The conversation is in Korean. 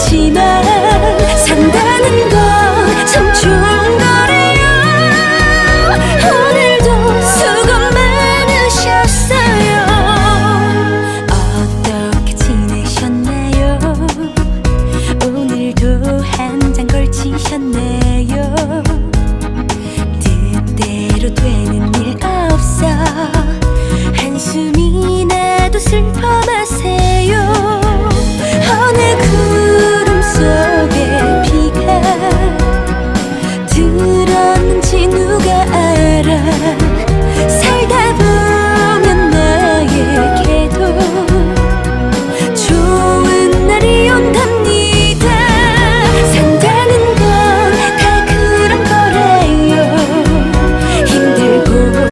않지만 산다는 건참 좋은 거래요. 오늘도 수고 많으셨어요. 어떻게 지내셨나요? 오늘도 한 잔 걸치셨나요? 뜻대로 되는 일 없어. 한숨이 나도 슬퍼